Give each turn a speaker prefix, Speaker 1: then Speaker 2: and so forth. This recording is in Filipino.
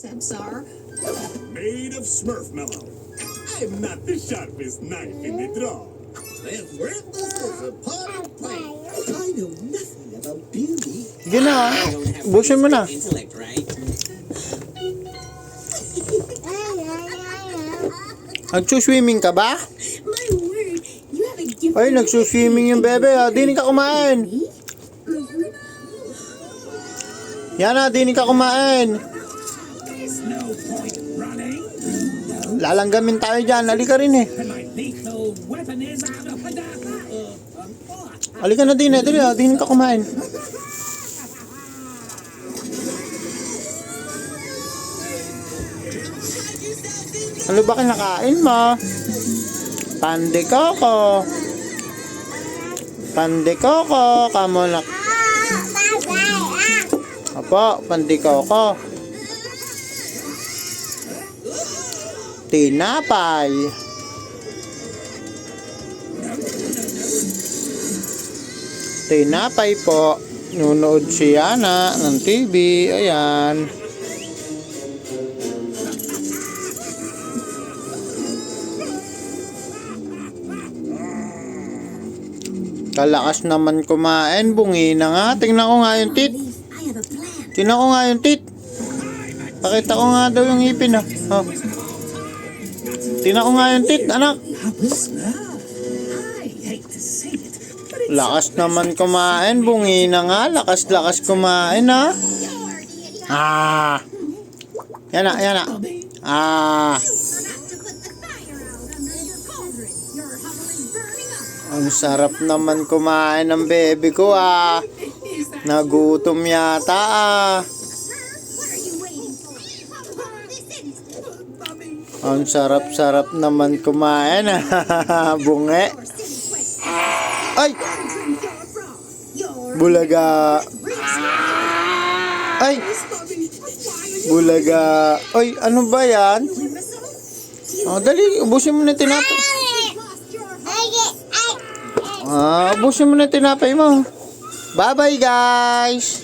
Speaker 1: Concepts are
Speaker 2: Made of Smurf mellow. I'm not the sharpest knife in the drawer.
Speaker 3: Then breakfast is a part of play. I know nothing about beauty.
Speaker 4: Sige na. Busin mo na.
Speaker 3: Intellect, right?
Speaker 4: Nagsuswimming ka ba?
Speaker 1: my word. You have a gift.
Speaker 4: Ay, nagsuswimming yung bebe. Ah. Dini ka kumain. Yan na, dini ka kumain. Lalanggamin tayo dyan. Halika rin eh. Halika na din eh. Dali ah, ka kumain. Ano ba kinakain mo? Pande koko. Pande koko. Kamo na. Apo, pande koko. Tinapay. Tinapay po. Nunood si Yana ng TV. Ayan. Kalakas naman kumain. Bungi na nga. Tingnan ko nga yung tit. Tingnan ko nga yung tit. Pakita ko nga daw yung ngipin ah. Oh. Tingnan ko nga yung tit, anak. Lakas naman kumain. Bungi na nga. Lakas-lakas kumain ah. Ah. Yan na, yan na. Ah. Ang sarap naman kumain ng baby ko ah. Nagutom yata ah. Ang sarap-sarap naman kumain ah. Bunge. Ay! Bulaga. Ay! Bulaga. Ay, ano ba yan? Oh, dali, ubusin mo na tinapay. Ah, ubusin mo na tinapay mo. Bye-bye, guys!